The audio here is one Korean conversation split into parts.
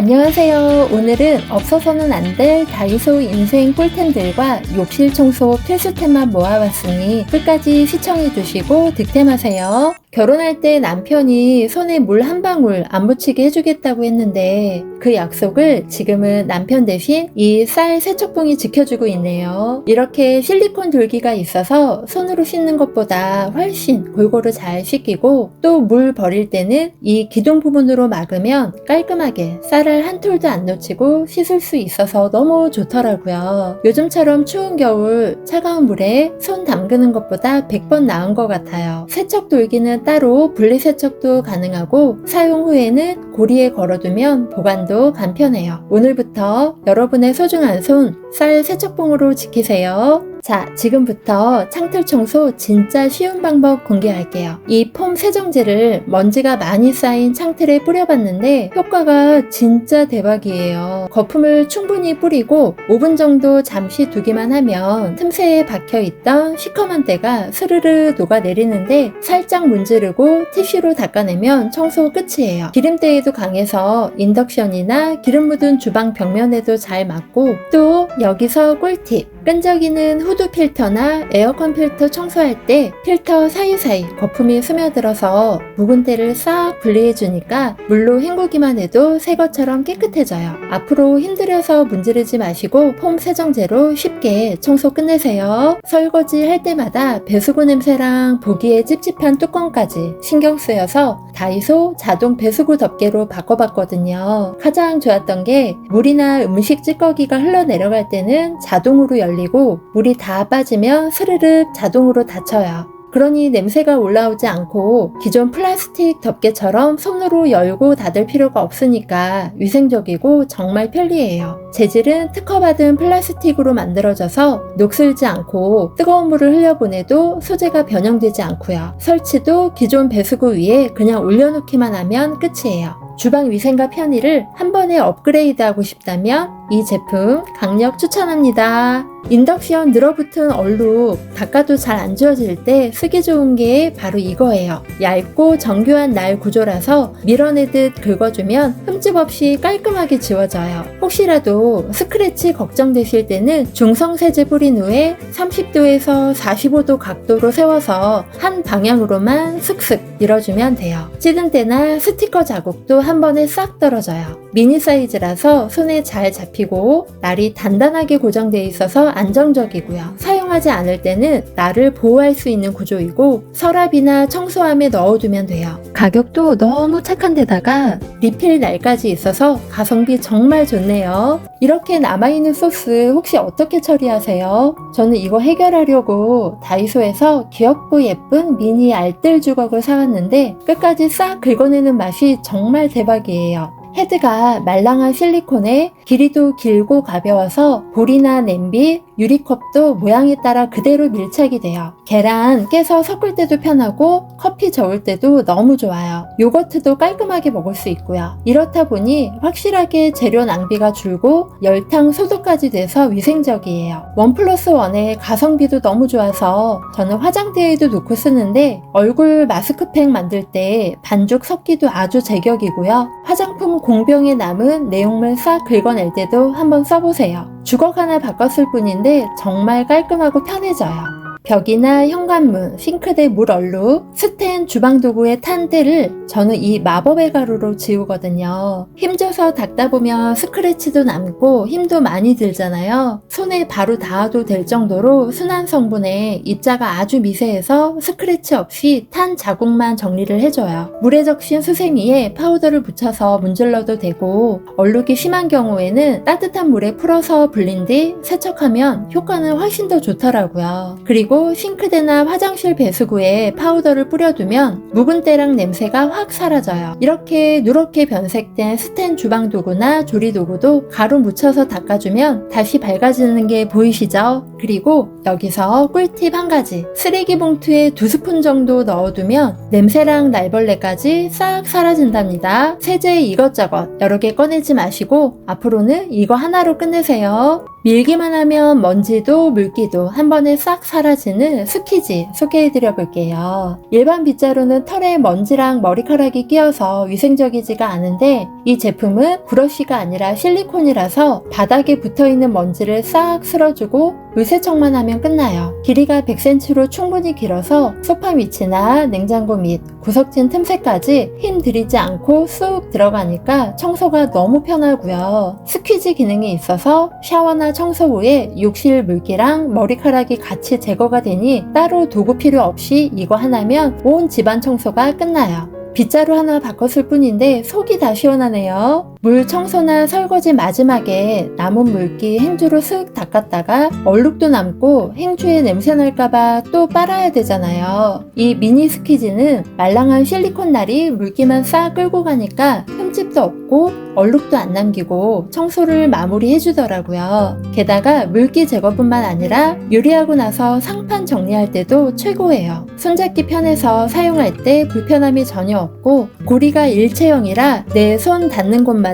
안녕하세요. 오늘은 없어서는 안 될 다이소 인생 꿀템들과 욕실 청소 필수템만 모아봤으니 끝까지 시청해주시고 득템하세요. 결혼할 때 남편이 손에 물 한 방울 안 묻히게 해주겠다고 했는데 그 약속을 지금은 남편 대신 이 쌀 세척봉이 지켜주고 있네요. 이렇게 실리콘 돌기가 있어서 손으로 씻는 것보다 훨씬 골고루 잘 씻기고 또 물 버릴 때는 이 기둥 부분으로 막으면 깔끔하게 쌀을 한 톨도 안 놓치고 씻을 수 있어서 너무 좋더라고요. 요즘처럼 추운 겨울 차가운 물에 손 담그는 것보다 100번 나은 것 같아요. 세척 돌기는 따로 분리 세척도 가능하고 사용 후에는 고리에 걸어두면 보관도 간편해요. 오늘부터 여러분의 소중한 손 쌀 세척봉으로 지키세요. 자, 지금부터 창틀 청소 진짜 쉬운 방법 공개할게요. 이 폼 세정제를 먼지가 많이 쌓인 창틀에 뿌려봤는데 효과가 진짜 대박이에요. 거품을 충분히 뿌리고 5분 정도 잠시 두기만 하면 틈새에 박혀있던 시커먼 때가 스르르 녹아내리는데 살짝 문지르고 티슈로 닦아내면 청소 끝이에요. 기름때에도 강해서 인덕션이나 기름 묻은 주방 벽면에도 잘 맞고 또 여기서 꿀팁 끈적이는 후드 필터나 에어컨 필터 청소할 때 필터 사이사이 거품이 스며들어서 묵은 때를 싹 분리해주니까 물로 헹구기만 해도 새 것처럼 깨끗해져요. 앞으로 힘들어서 문지르지 마시고 폼 세정제로 쉽게 청소 끝내세요. 설거지 할 때마다 배수구 냄새랑 보기에 찝찝한 뚜껑까지 신경 쓰여서 다이소 자동 배수구 덮개로 바꿔봤거든요. 가장 좋았던 게 물이나 음식 찌꺼기가 흘러내려갈 때는 자동으로 열리 고 물이 다 빠지면 스르륵 자동으로 닫혀요. 그러니 냄새가 올라오지 않고 기존 플라스틱 덮개처럼 손으로 열고 닫을 필요가 없으니까 위생적이고 정말 편리해요. 재질은 특허받은 플라스틱으로 만들어져서 녹슬지 않고 뜨거운 물을 흘려보내도 소재가 변형되지 않고요. 설치도 기존 배수구 위에 그냥 올려놓기만 하면 끝이에요. 주방 위생과 편의를 한 번에 업그레이드하고 싶다면 이 제품 강력 추천합니다. 인덕션 늘어붙은 얼룩 닦아도 잘 안 지워질 때 쓰기 좋은 게 바로 이거예요. 얇고 정교한 날 구조라서 밀어내듯 긁어주면 흠집 없이 깔끔하게 지워져요. 혹시라도 스크래치 걱정되실 때는 중성세제 뿌린 후에 30도에서 45도 각도로 세워서 한 방향으로만 슥슥 밀어주면 돼요. 찌든 때나 스티커 자국도 한 번에 싹 떨어져요. 미니 사이즈라서 손에 잘 잡히고 날이 단단하게 고정되어 있어서 안정적이고요. 사용하지 않을 때는 날을 보호할 수 있는 구조이고 서랍이나 청소함에 넣어두면 돼요. 가격도 너무 착한 데다가 리필 날까지 있어서 가성비 정말 좋네요. 이렇게 남아있는 소스 혹시 어떻게 처리하세요? 저는 이거 해결하려고 다이소에서 귀엽고 예쁜 미니 알뜰 주걱을 사왔는데 끝까지 싹 긁어내는 맛이 정말 대박이에요. 헤드가 말랑한 실리콘에 길이도 길고 가벼워서 볼이나 냄비, 유리컵도 모양에 따라 그대로 밀착이 돼요. 계란 깨서 섞을 때도 편하고 커피 저을 때도 너무 좋아요. 요거트도 깔끔하게 먹을 수 있고요. 이렇다 보니 확실하게 재료 낭비가 줄고 열탕 소독까지 돼서 위생적이에요. 원 플러스 원의 가성비도 너무 좋아서 저는 화장대에도 놓고 쓰는데 얼굴 마스크팩 만들 때 반죽 섞기도 아주 제격이고요. 화장품 공병에 남은 내용물 싹 긁어낼 때도 한번 써보세요. 주걱 하나 바꿨을 뿐인데 정말 깔끔하고 편해져요. 벽이나 현관문, 싱크대 물 얼룩, 스텐 주방 도구에 탄 때를 저는 이 마법의 가루로 지우거든요. 힘줘서 닦다 보면 스크래치도 남고 힘도 많이 들잖아요. 손에 바로 닿아도 될 정도로 순한 성분에 입자가 아주 미세해서 스크래치 없이 탄 자국만 정리를 해줘요. 물에 적신 수세미에 파우더를 묻혀서 문질러도 되고 얼룩이 심한 경우에는 따뜻한 물에 풀어서 불린 뒤 세척하면 효과는 훨씬 더 좋더라고요. 그리고 싱크대나 화장실 배수구에 파우더를 뿌려두면 묵은 때랑 냄새가 확 사라져요. 이렇게 누렇게 변색된 스텐 주방 도구나 조리 도구도 가루 묻혀서 닦아주면 다시 밝아지는 게 보이시죠? 그리고 여기서 꿀팁 한 가지. 쓰레기 봉투에 두 스푼 정도 넣어두면 냄새랑 날벌레까지 싹 사라진답니다. 세제 이것저것 여러 개 꺼내지 마시고 앞으로는 이거 하나로 끝내세요. 밀기만 하면 먼지도 물기도 한 번에 싹 사라지는 스키지 소개해드려 볼게요. 일반 빗자루는 털에 먼지랑 머리카락이 끼어서 위생적이지가 않은데 이 제품은 브러쉬가 아니라 실리콘이라서 바닥에 붙어있는 먼지를 싹 쓸어주고 물세척만 하면 끝나요. 길이가 100cm로 충분히 길어서 소파 밑이나 냉장고 밑, 구석진 틈새까지 힘 들이지 않고 쑥 들어가니까 청소가 너무 편하고요. 스퀴지 기능이 있어서 샤워나 청소 후에 욕실 물기랑 머리카락이 같이 제거가 되니 따로 도구 필요 없이 이거 하나면 온 집안 청소가 끝나요. 빗자루 하나 바꿨을 뿐인데 속이 다 시원하네요. 물 청소나 설거지 마지막에 남은 물기 행주로 쓱 닦았다가 얼룩도 남고 행주에 냄새 날까봐 또 빨아야 되잖아요. 이 미니 스키지는 말랑한 실리콘 날이 물기만 싹 끌고 가니까 흠집도 없고 얼룩도 안 남기고 청소를 마무리해 주더라고요. 게다가 물기 제거뿐만 아니라 요리하고 나서 상판 정리할 때도 최고예요. 손잡기 편해서 사용할 때 불편함이 전혀 없고 고리가 일체형이라 내 손 닿는 곳마다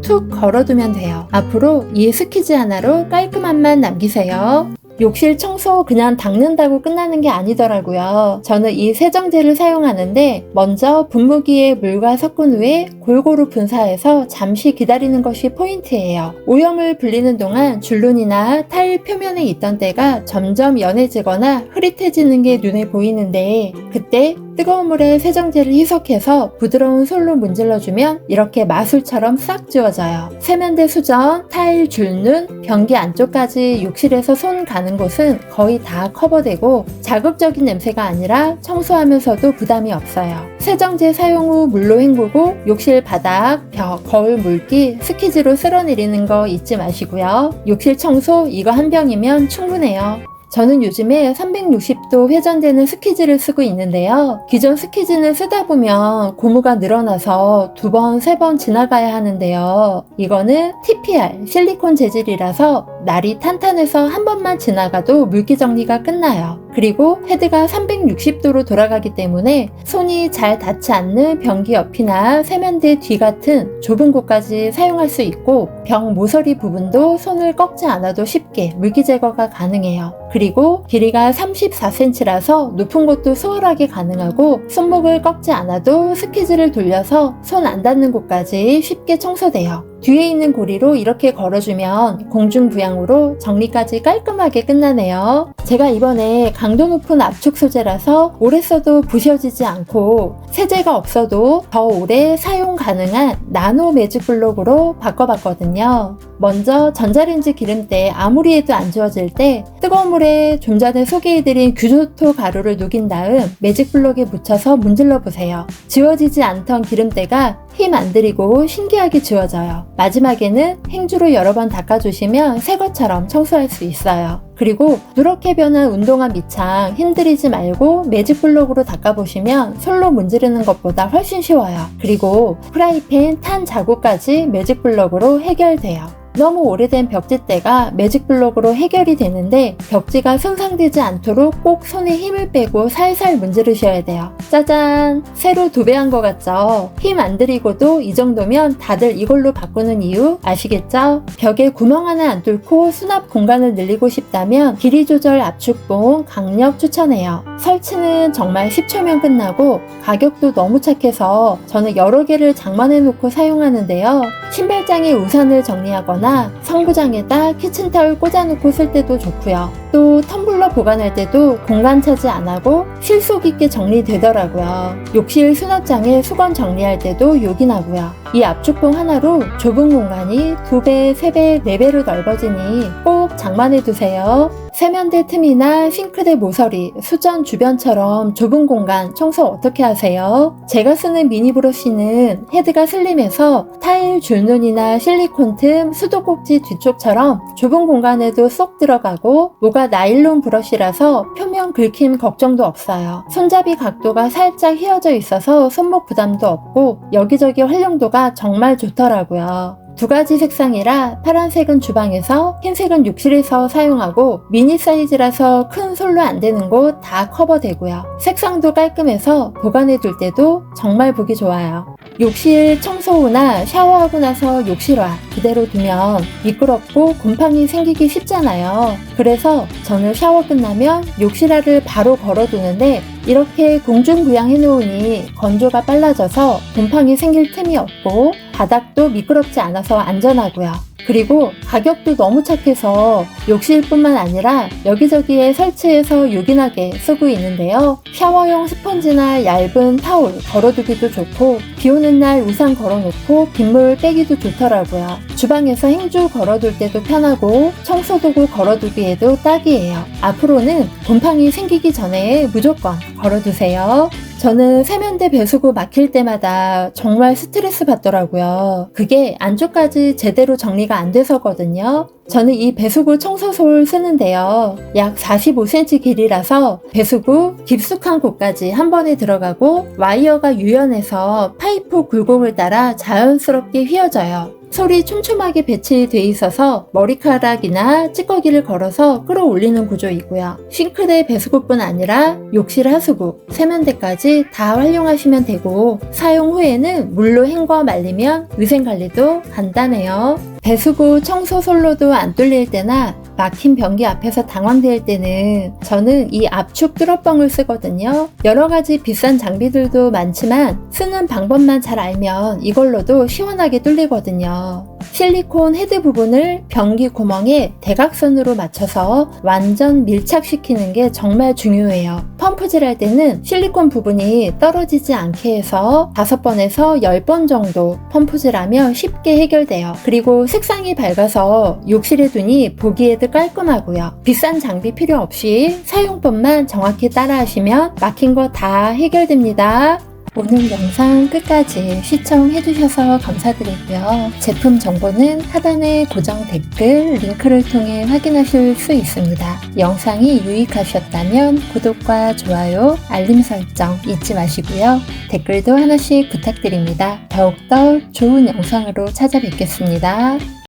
툭 걸어두면 돼요. 앞으로 이 스키즈 하나로 깔끔함만 남기세요. 욕실 청소 그냥 닦는다고 끝나는 게 아니더라고요. 저는 이 세정제를 사용하는데 먼저 분무기에 물과 섞은 후에 골고루 분사해서 잠시 기다리는 것이 포인트예요. 오염을 불리는 동안 줄눈이나 타일 표면에 있던 때가 점점 연해지거나 흐릿해지는 게 눈에 보이는데 그때 뜨거운 물에 세정제를 희석해서 부드러운 솔로 문질러주면 이렇게 마술처럼 싹 지워져요. 세면대 수전, 타일 줄눈, 변기 안쪽까지 욕실에서 손 가는 곳은 거의 다 커버되고 자극적인 냄새가 아니라 청소하면서도 부담이 없어요. 세정제 사용 후 물로 헹구고 욕실 바닥, 벽, 거울 물기, 스키즈로 쓸어내리는 거 잊지 마시고요. 욕실 청소 이거 한 병이면 충분해요. 저는 요즘에 360도 회전되는 스키즈를 쓰고 있는데요. 기존 스키즈는 쓰다 보면 고무가 늘어나서 두 번, 세 번 지나가야 하는데요. 이거는 TPR, 실리콘 재질이라서 날이 탄탄해서 한 번만 지나가도 물기 정리가 끝나요. 그리고 헤드가 360도로 돌아가기 때문에 손이 잘 닿지 않는 변기 옆이나 세면대 뒤 같은 좁은 곳까지 사용할 수 있고 병 모서리 부분도 손을 꺾지 않아도 쉽게 물기 제거가 가능해요. 그리고 길이가 34cm라서 높은 곳도 수월하게 가능하고 손목을 꺾지 않아도 스키즈를 돌려서 손 안 닿는 곳까지 쉽게 청소돼요. 뒤에 있는 고리로 이렇게 걸어주면 공중부양으로 정리까지 깔끔하게 끝나네요. 제가 이번에 강도 높은 압축 소재라서 오래 써도 부셔지지 않고 세제가 없어도 더 오래 사용 가능한 나노 매직 블록으로 바꿔봤거든요. 먼저 전자레인지 기름때 아무리 해도 안 지워질 때 뜨거운 물에 좀 전에 소개해드린 규조토 가루를 녹인 다음 매직 블록에 묻혀서 문질러 보세요. 지워지지 않던 기름때가 힘 안 들이고 신기하게 지워져요. 마지막에는 행주로 여러 번 닦아주시면 새 것처럼 청소할 수 있어요. 그리고 누렇게 변한 운동화 밑창 힘들이지 말고 매직 블록으로 닦아보시면 솔로 문지르는 것보다 훨씬 쉬워요. 그리고 프라이팬 탄 자국까지 매직 블록으로 해결돼요. 너무 오래된 벽지대가 매직 블록으로 해결이 되는데 벽지가 손상되지 않도록 꼭 손에 힘을 빼고 살살 문지르셔야 돼요. 짜잔! 새로 도배한 것 같죠? 힘 안 들이고도 이 정도면 다들 이걸로 바꾸는 이유 아시겠죠? 벽에 구멍 하나 안 뚫고 수납 공간을 늘리고 싶다면 길이 조절 압축봉 강력 추천해요. 설치는 정말 10초면 끝나고 가격도 너무 착해서 저는 여러 개를 장만해 놓고 사용하는데요. 신발장에 우산을 정리하거나 성부장에다 키친타올 꽂아놓고 쓸 때도 좋고요. 또 텀블러 보관할 때도 공간 차지 안 하고 실속 있게 정리되더라고요. 욕실 수납장에 수건 정리할 때도 요긴하고요. 이 압축봉 하나로 좁은 공간이 2배, 3배, 4배로 넓어지니 꼭 장만해 두세요. 세면대 틈이나 싱크대 모서리, 수전 주변처럼 좁은 공간 청소 어떻게 하세요? 제가 쓰는 미니 브러쉬는 헤드가 슬림해서 타일 줄눈이나 실리콘 틈, 수도꼭지 뒤쪽처럼 좁은 공간에도 쏙 들어가고 모가 나일론 브러쉬라서 표면 긁힘 걱정도 없어요. 손잡이 각도가 살짝 휘어져 있어서 손목 부담도 없고 여기저기 활용도가 정말 좋더라고요. 두 가지 색상이라 파란색은 주방에서 흰색은 욕실에서 사용하고 미니 사이즈라서 큰 솔로 안 되는 곳 다 커버되고요. 색상도 깔끔해서 보관해 둘 때도 정말 보기 좋아요. 욕실 청소 후나 샤워하고 나서 욕실화 그대로 두면 미끄럽고 곰팡이 생기기 쉽잖아요. 그래서 저는 샤워 끝나면 욕실화를 바로 걸어두는데 이렇게 공중부양 해 놓으니 건조가 빨라져서 곰팡이 생길 틈이 없고 바닥도 미끄럽지 않아서 안전하고요. 그리고 가격도 너무 착해서 욕실뿐만 아니라 여기저기에 설치해서 요긴하게 쓰고 있는데요. 샤워용 스펀지나 얇은 타올 걸어두기도 좋고 비 오는 날 우산 걸어놓고 빗물 빼기도 좋더라고요. 주방에서 행주 걸어둘 때도 편하고 청소도구 걸어두기에도 딱이에요. 앞으로는 곰팡이 생기기 전에 무조건 걸어두세요. 저는 세면대 배수구 막힐 때마다 정말 스트레스 받더라고요. 그게 안쪽까지 제대로 정리가 안 돼서거든요. 저는 이 배수구 청소솔 쓰는데요. 약 45cm 길이라서 배수구 깊숙한 곳까지 한 번에 들어가고 와이어가 유연해서 파이프 굴곡을 따라 자연스럽게 휘어져요. 솔이 촘촘하게 배치돼 있어서 머리카락이나 찌꺼기를 걸어서 끌어올리는 구조이고요. 싱크대 배수구뿐 아니라 욕실 하수구, 세면대까지 다 활용하시면 되고 사용 후에는 물로 헹궈 말리면 위생관리도 간단해요. 배수구 청소 솔로도 안 뚫릴 때나 막힌 변기 앞에서 당황될 때는 저는 이 압축 뚫어뻥을 쓰거든요. 여러 가지 비싼 장비들도 많지만 쓰는 방법만 잘 알면 이걸로도 시원하게 뚫리거든요. 실리콘 헤드 부분을 변기 구멍에 대각선으로 맞춰서 완전 밀착시키는 게 정말 중요해요. 펌프질 할 때는 실리콘 부분이 떨어지지 않게 해서 5번에서 10번 정도 펌프질하면 쉽게 해결돼요. 그리고 색상이 밝아서 욕실에 두니 보기에도 깔끔하고요. 비싼 장비 필요 없이 사용법만 정확히 따라하시면 막힌 거 다 해결됩니다. 오늘 영상 끝까지 시청해주셔서 감사드리고요. 제품 정보는 하단의 고정 댓글 링크를 통해 확인하실 수 있습니다. 영상이 유익하셨다면 구독과 좋아요, 알림 설정 잊지 마시고요. 댓글도 하나씩 부탁드립니다. 더욱더 좋은 영상으로 찾아뵙겠습니다.